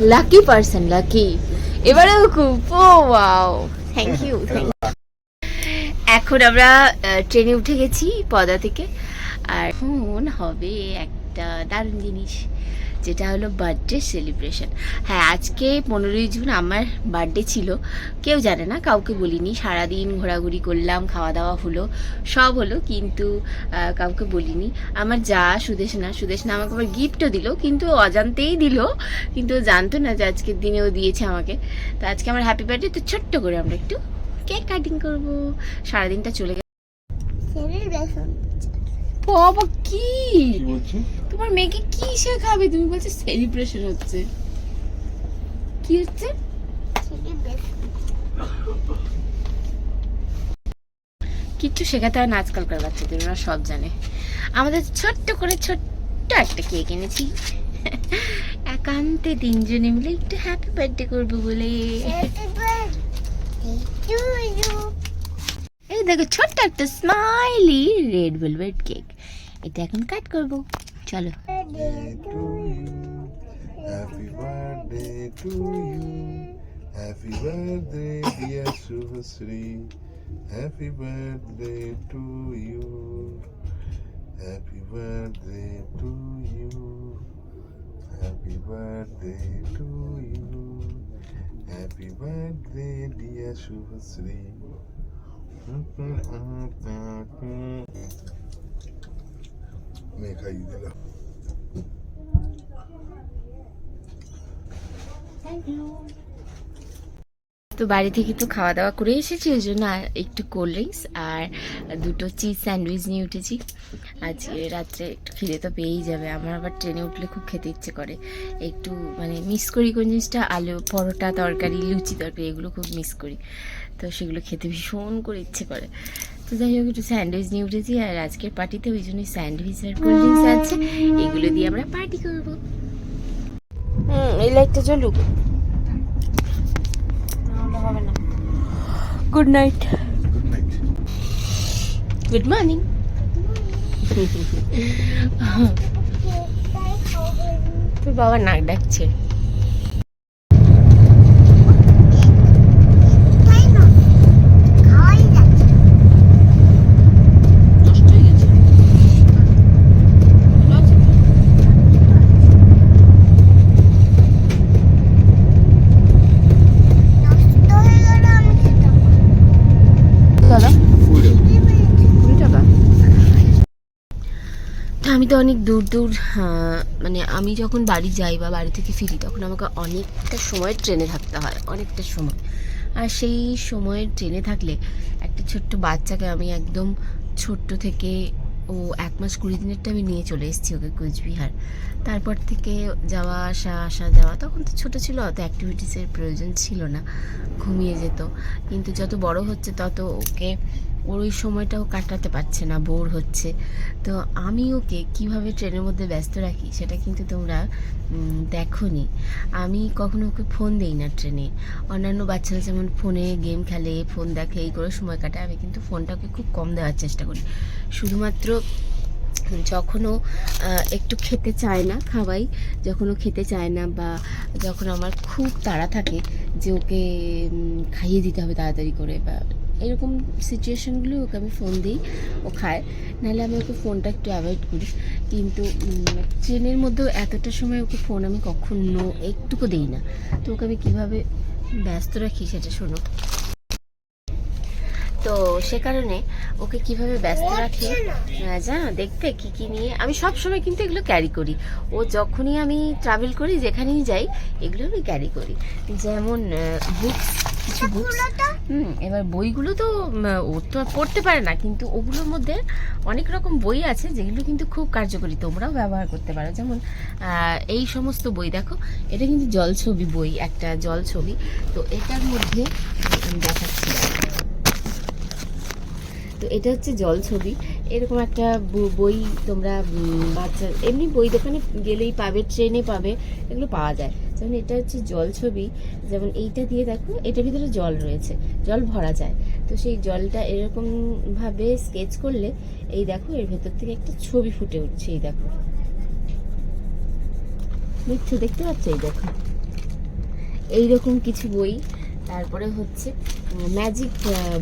Lucky person lucky এবারেও খুব ও wow thank you thank এখন আমরা ট্রেনে উঠে গেছি পদা থেকে। আর ফোন হবে একটা দারুণ জিনিস। যেটা হলো বার্থডে সেলিব্রেশন হ্যাঁ আজকে পনেরোই জুন আমার বার্থডে ছিল। কেউ জানে না কাউকে বলিনি। সারাদিন ঘোরাঘুরি করলাম খাওয়া দাওয়া হলো সব হলো কিন্তু কাউকে বলিনি। আমার যা সুদেশনা সুদেশনা আমাকে আবার গিফটও দিল কিন্তু অজান্তেই দিল। কিন্তু জানতো না যে আজকের দিনেও দিয়েছে আমাকে। তো আজকে আমার হ্যাপি বার্থডে তো ছোট্ট করে আমরা একটু কেক কাটিং করব। সারাদিনটা চলে গেল। বাবা কি? তোমার মেয়েকে কি শেখাবে তুমি বলছো সেলিব্রেশন হচ্ছে। কি হচ্ছে? কিচ্ছু শেখাতে হয় না আজকালকার বাচ্চাদের, ওরা সব জানে। আমাদের ছোট্ট করে ছোট্ট একটা কেক এনেছি। একান্তে তিনজনে মিলে একটু হ্যাপি বার্থডে করব বলে। এই দেখো ছোট্ট একটা স্মাইলি রেড ভেলভেট কেক এটা এখন কাট করব। চলো happy birthday to you happy birthday dear Shubhashree happy birthday to you happy birthday to you happy birthday to you happy birthday dear Shubhashree তো বাড়ি থেকে তো খাওয়া দাওয়া করে এসেছি ওই জন্য একটু কোল্ড ড্রিঙ্কস আর দুটো চিজ স্যান্ডউইচ নিয়ে উঠেছি। আজকে রাত্রে একটু খিদে তো পেয়েই যাবে, আমার আবার ট্রেনে উঠলে খুব খেতে ইচ্ছে করে। একটু মানে মিস করি কোন জিনিসটা, আলু, পরোটা, তরকারি, লুচি তরকারি, এগুলো খুব মিস করি। তো সেগুলো খেতে ভীষণ করে ইচ্ছে করে। তো যাই হোক একটু স্যান্ডউইচ নিয়ে উঠেছি আর আজকের পার্টিতে ওই জন্যই স্যান্ডউইচ আর কোল্ড ড্রিঙ্কস আছে। এগুলো দিয়ে আমরা পার্টি করব। হুম এই লাইটটা চলুক গুড নাইট গুড মর্নিং তোর বাবা নাক ডাকছে। দূর দূর মানে আমি যখন বাড়ি যাই বা বাড়ি থেকে ফিরি, তখন আমাকে অনেকটা সময় ট্রেনে থাকতে হয়, অনেকটা সময়। আর সেই সময় ট্রেনে থাকলে একটা ছোট্ট বাচ্চাকে আমি একদম ছোট্ট থেকে, ও এক মাস কুড়ি দিনেরটা আমি নিয়ে চলে এসেছি ওকে কোচবিহার। তারপর থেকে যাওয়া, আসা আসা, যাওয়া, তখন তো ছোটো ছিল, অত অ্যাক্টিভিটিসের প্রয়োজন ছিল না, ঘুমিয়ে যেত। কিন্তু যত বড় হচ্ছে, তত ওকে ওর ওই সময়টাও কাটাতে পারছে না, বোর হচ্ছে। তো আমি ওকে কীভাবে ট্রেনের মধ্যে ব্যস্ত রাখি সেটা কিন্তু তোমরা দেখো নি আমি কখনো ওকে ফোন দেই না ট্রেনে। অন্যান্য বাচ্চারা যেমন ফোনে গেম খেলে ফোন দেখে, এই করে সময় কাটায়, আমি কিন্তু ফোনটাকে খুব কম দেওয়ার চেষ্টা করি। শুধুমাত্র যখনও একটু খেতে চায় না খাওয়াই যখনও খেতে চায় না বা যখন আমার খুব তাড়া থাকে যে ওকে খাইয়ে দিতে হবে তাড়াতাড়ি করে বা এরকম সিচুয়েশনগুলো ওকে আমি ফোন দিই, ও খায়। নাহলে আমি ওকে ফোনটা একটু অ্যাভয়েড করি। কিন্তু ট্রেনের মধ্যেও এতটা সময় ওকে ফোন আমি কখনো একটুকু দিই না। তো ওকে আমি কীভাবে ব্যস্ত রাখি সেটা শোনো। তো সে কারণে ওকে কীভাবে ব্যস্ত রাখি? জানো দেখতে কি কি নিয়ে। আমি সব সময় কিন্তু এগুলো ক্যারি করি। ও যখনই আমি ট্রাভেল করি, যেখানেই যাই, এগুলো আমি ক্যারি করি। যেমন বুকস কিছু বুকস হুম এবার বইগুলো তো ও তো পড়তে পারে না কিন্তু ওগুলোর মধ্যে অনেক রকম বই আছে যেগুলো কিন্তু খুব কার্যকরী তোমরাও ব্যবহার করতে পারো। যেমন এই সমস্ত বই দেখো এটা কিন্তু জল ছবি বই একটা জল ছবি। তো এটার মধ্যে আমি দেখাচ্ছি। তো এটা হচ্ছে জল ছবি। এরকম একটা বই তোমরা বাচ্চা এমনি বই দোকানে গেলেই পাবে ট্রেনে পাবে এগুলো পাওয়া যায়। যেমন এটা হচ্ছে জল ছবি, যেমন এইটা দিয়ে দেখো, এটার ভিতরে জল রয়েছে, জল ভরা যায়। তো সেই জলটা এরকম ভাবে স্কেচ করলে এই দেখো, এর ভেতর থেকে একটা ছবি ফুটে উঠছে, এই দেখো। মিথ্যে দেখতে পাচ্ছ? এই দেখো। এইরকম কিছু বই, তারপরে হচ্ছে ম্যাজিক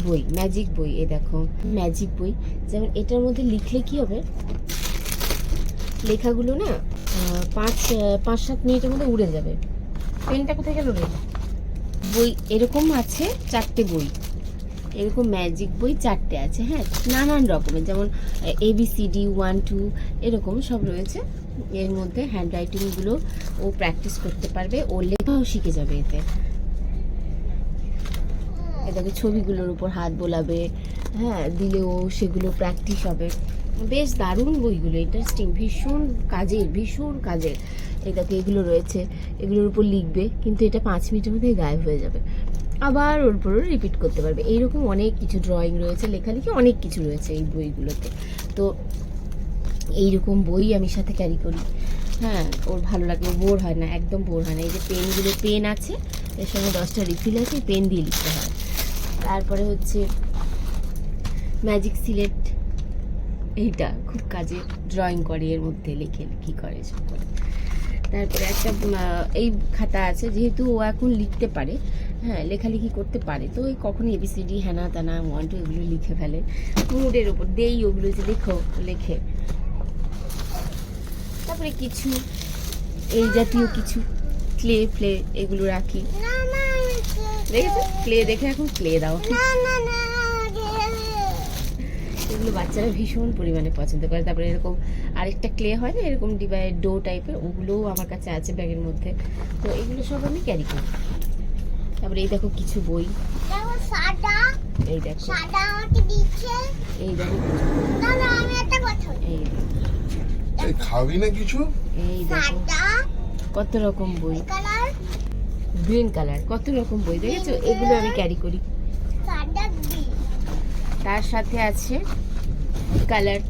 বই ম্যাজিক বই এ দেখো। ম্যাজিক বই, যেমন এটার মধ্যে লিখলে কি হবে? লেখাগুলো না পাঁচ পাঁচ, সাত মিনিটের মধ্যে উড়ে যাবে। পেনটা কোথায় গেল রে? বই এরকম আছে চারটে বই। এরকম ম্যাজিক বই চারটে আছে হ্যাঁ? নানান রকমের, যেমন, A B C D one two এরকম সব রয়েছে। এর মধ্যে হ্যান্ড রাইটিংগুলো ও প্র্যাকটিস করতে পারবে, ও লেখাও শিখে যাবে এতে। এটাকে ছবিগুলোর উপর হাত বোলাবে হ্যাঁ? দিলেও সেগুলো প্র্যাকটিস হবে। বেশ দারুণ বইগুলো ইন্টারেস্টিং ভীষণ কাজের ভীষণ কাজের। এটাকে এগুলো রয়েছে, এগুলোর উপর লিখবে, কিন্তু এটা পাঁচ মিনিটের মধ্যে গায়েব হয়ে যাবে। আবার ওর উপরও রিপিট করতে পারবে। এইরকম অনেক কিছু ড্রয়িং রয়েছে, লেখালেখি অনেক কিছু রয়েছে এই বইগুলোতে। তো এইরকম বই আমি সাথে ক্যারি করি। হ্যাঁ ওর ভালো লাগে বোর হয় না, একদম বোর হয় না। এই যে পেনগুলো পেন আছে, এর সঙ্গে দশটা রিফিল আছে পেন দিয়ে লিখতে হয়। তারপরে হচ্ছে ম্যাজিক সিলেট এইটা খুব কাজে ড্রয়িং করে এর মধ্যে লিখে কি করে সব করে। তারপরে একটা এই খাতা আছে যেহেতু ও এখন লিখতে পারে হ্যাঁ লেখালেখি করতে পারে তো ওই কখনো এবিসিডি হ্যানা তানা ওয়ান টু এগুলো লিখে ফেলে। মুডের ওপর দেই ওগুলো যে লেখো লেখে। তারপরে কিছু এই জাতীয় কিছু ক্লে ফ্লে এগুলো রাখি। দেখেছ? ক্লে দেখে এখন ক্লে দাও। এগুলো বাচ্চারা ভীষণ পরিমাণে পছন্দ করে। তারপরে এরকম আরেকটা ক্লে হয় না এরকম ডিবাই ডো টাইপের ওগুলোও আমার কাছে আছে ব্যাগের মধ্যে। তো এগুলো সব আমি ক্যারি করি। তারপরে এই দেখো কিছু বই। সাদা। এই দেখো। সাদা এই দেখো। কিছু বই, দাদা আমি একটা কথা বলি। এই খাবি না কিছু? এই দেখো। কত রকম বই। গ্রিন কালার কত রকম বই দেখেছ? এগুলো আমি ক্যারি করি। সাদা তার সাথে আছে কালার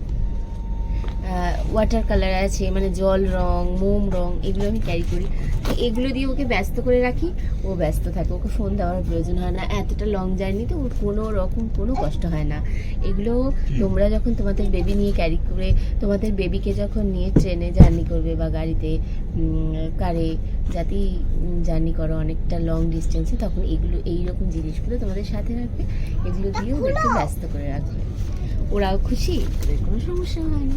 ওয়াটার কালার আছে মানে জল রং মোম রং এগুলো আমি ক্যারি করি। তো এগুলো দিয়ে ওকে ব্যস্ত করে রাখি ও ব্যস্ত থাকে ওকে ফোন দেওয়ার প্রয়োজন হয় না। এতটা লং জার্নিতে ওর কোনো রকম কোনো কষ্ট হয় না। এগুলো তোমরা যখন তোমাদের বেবি নিয়ে ক্যারি করে তোমাদের বেবিকে যখন নিয়ে ট্রেনে জার্নি করবে বা গাড়িতে কারে যাতেই জার্নি করো অনেকটা লং ডিস্টেন্সে তখন এগুলো এই রকম জিনিসগুলো তোমাদের সাথে রাখবে। এগুলো দিয়েও ওদেরকে ব্যস্ত করে রাখবে। ওরাও খুশি? ওদের কোনো সমস্যা হয় না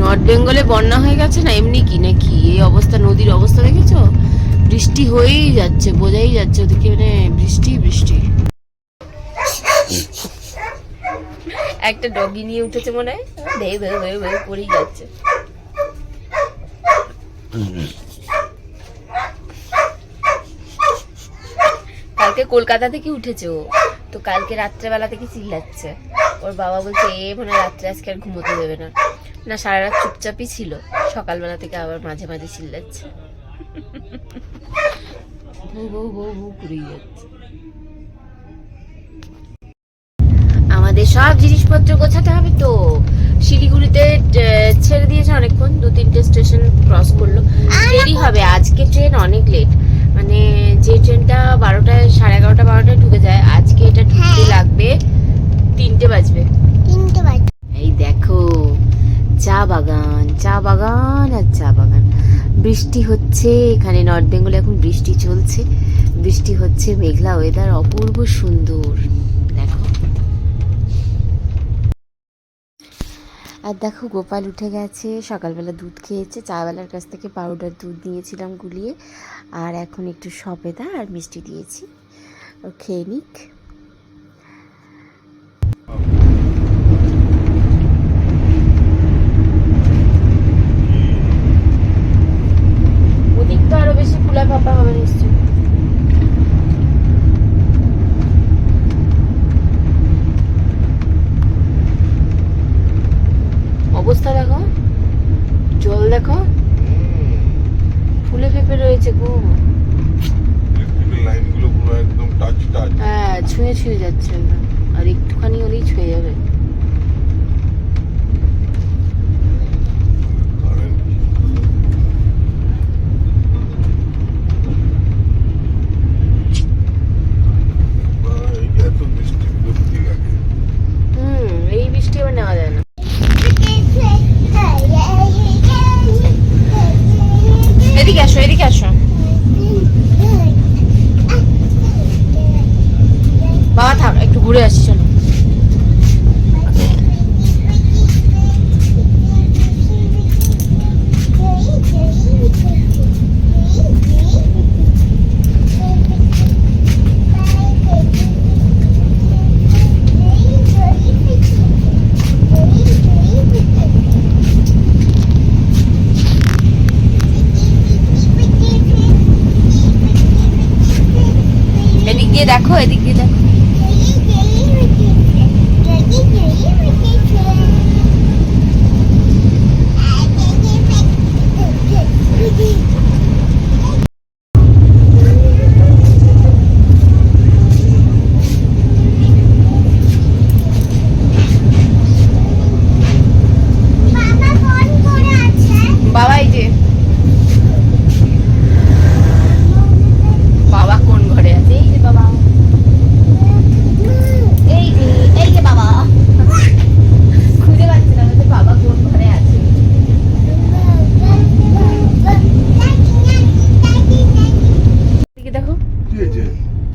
নর্থ বেঙ্গলে বন্যা হয়ে গেছে না এমনি কি নাকি? এই অবস্থা নদীর অবস্থা দেখেছ? বৃষ্টি হয়েই যাচ্ছে বোঝাই যাচ্ছে ওদিকে মানে বৃষ্টি বৃষ্টি। একটা ডগি নিয়ে উঠেছে মনে হয়। ভেউ ভেউ ভেউ ভেউ করেই যাচ্ছে। কালকে কলকাতা থেকে উঠেছে ও। তো কালকে রাত্রেবেলা থেকে চিল্লাচ্ছে। ওর বাবা বলছে এ মনে রাত্রে আজকে আর ঘুমোতে দেবে না। না সারা রাত চুপচাপই ছিল। সকালবেলা থেকে আবার মাঝে মাঝে চিল্লাচ্ছে। করেই যাচ্ছে। আমাদের সব জিনিসপত্র গোছাতে হবে তো। শিলিগুড়িতে ছেড়ে দিয়েছে অনেকক্ষণ। দু তিনটে স্টেশন ক্রস করল। দেরি হবে। আজকে ট্রেন অনেক লেট মানে যে ট্রেনটা বারোটায় সাড়ে এগারোটা বারোটায় ঢুকে যায় আজকে এটা ঢুকতে হ্যাঁ। লাগবে তিনটে বাজবে। তিনটে বাজবে। এই দেখো চা বাগান চা বাগান আর চা বাগান। বৃষ্টি হচ্ছে এখানে নর্থ বেঙ্গলে এখন বৃষ্টি চলছে। বৃষ্টি হচ্ছে মেঘলা ওয়েদার অপূর্ব সুন্দর দেখো আর দেখো গোপাল উঠে গেছে, সকালবেলা দুধ খেয়েছে, চাওয়ালার কাছ থেকে পাউডার দুধ নিয়েছিলাম গুলিয়ে, আর এখন একটু সবেদা আর মিষ্টি দিয়েছি। ও খেয়ে নিক ওদিকটা আরও বেশি ফুলা ফাঁপা হবে নিশ্চয়ই অবস্থা দেখো জল দেখো ফুলে ফেপে রয়েছে গো ইলেকট্রিক্যাল লাইনগুলো পুরো একদম টাচ টাচ হ্যাঁ ছুঁয়ে ছুঁয়ে যাচ্ছে একদম আর একটুখানি হলেই ছুঁয়ে যাবে কারেন্ট এই এত বৃষ্টি বিরক্তি লাগে হুম এই বৃষ্টি আবার নেওয়া যায় না এদিকে আসো এদিকে আসো ঘুরে আসি চলো এদিক দিয়ে দেখো এদিক দিয়ে দেখো বাবা ফোন করে আছে বাবা এই যে বাবা কোন ঘরে আছে এই যে বাবা এই যে এই যে বাবা খুঁজে পাচ্ছি না যে বাবা কোন ঘরে আছে এদিকে দেখো কি হয়েছে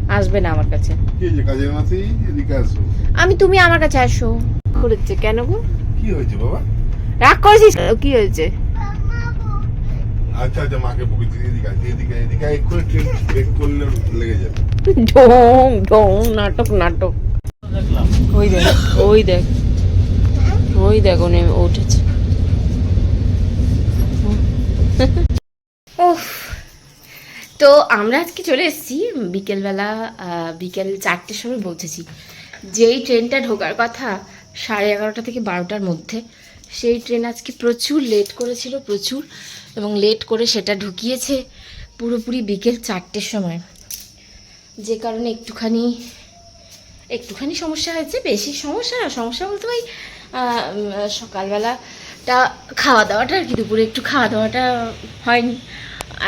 আসবে না আমার কাছে কি হয়েছে কাজের মাসে এদিকে আসো আমি তুমি আমার কাছে আসো। করেছে কেন গো? কি হয়েছে বাবা? রাগ করেছিস? কি হয়েছে? আচ্ছা আচ্ছা মাকে বকে দিকে এদিকে আছে এদিকে এদিকে এক্ষুনি ট্রেন ব্রেক করলে লেগে যাবে। ঢং ঢং নাটক নাটক। ওই দেখ ওই দেখ। ওই দেখ ও নেমে উঠেছে। উফ। তো আমরা আজকে চলে এসেছি বিকেলবেলা আহ, বিকেল চারটের সময় পৌঁছেছি যেই ট্রেনটা ঢোকার কথা সাড়ে এগারোটা থেকে বারোটার মধ্যে, সেই ট্রেন আজকে প্রচুর লেট করেছিল, প্রচুর, এবং লেট করে সেটা ঢুকিয়েছে পুরোপুরি বিকেল চারটের সময়। যে কারণে একটুখানি একটুখানি সমস্যা হয়েছে, বেশি সমস্যা না, সমস্যা বলতে ওই সকালবেলাটা খাওয়া দাওয়াটা আর কি, দুপুরে একটু খাওয়া দাওয়াটা হয়নি।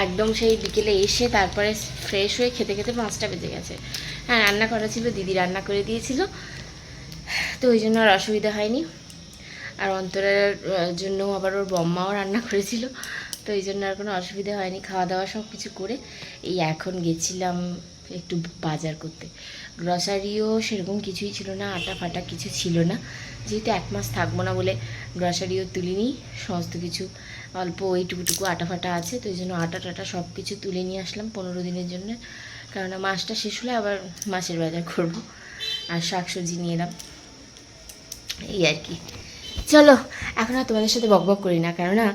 একদম সেই বিকেলে এসে তারপরে ফ্রেশ হয়ে খেতে খেতে পাঁচটা বেজে গেছে। হ্যাঁ রান্না করা ছিল, দিদি রান্না করে দিয়েছিল। তো ওই জন্য আর অসুবিধা হয়নি। আর অন্তরের জন্য আবার ওর বম্মাও রান্না করেছিল। তো এই জন্য আর কোনো অসুবিধা হয়নি। খাওয়া দাওয়া সব কিছু করে এই এখন গেছিলাম একটু বাজার করতে। গ্রসারিও সেরকম কিছুই ছিল না আটা ফাটা কিছু ছিল না। যেহেতু এক মাস থাকব না বলে গ্রসারিও তুলিনি, সমস্ত কিছু অল্প ওইটুকুটুকু আটা ফাটা আছে। তো এই জন্য আটা টাটা সব কিছু তুলে নিয়ে আসলাম পনেরো দিনের জন্য। কেননা মাছটা শেষ হলে আবার মাছের বাজার করব। আর শাক সবজি নিয়ে এলাম। এই আর কি। চলো, এখন আর তোমাদের সাথে বকবক করি না, কেননা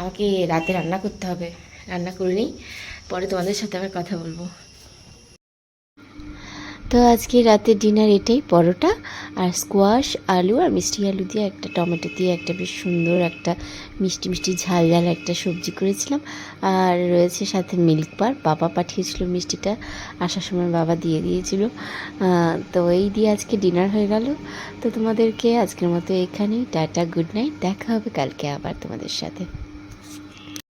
আমাকে রাতে রান্না করতে হবে। রান্না করে নিই, পরে তোমাদের সাথে আবার কথা বলব। তো আজকে রাতের ডিনার এটাই, পরোটা আর স্কোয়াশ আলু আর মিষ্টি আলু দিয়ে একটা টমেটো দিয়ে একটা বেশ সুন্দর একটা মিষ্টি মিষ্টি ঝাল ঝাল একটা সবজি করেছিলাম। আর রয়েছে সাথে মিল্ক বার বাবা পাঠিয়েছিল মিষ্টিটা, আসার সময় বাবা দিয়ে দিয়েছিল। তো এই দিয়ে আজকে ডিনার হয়ে গেল। তো তোমাদেরকে আজকের মতো এখানেই, টাটা গুড নাইট দেখা হবে কালকে আবার তোমাদের সাথে।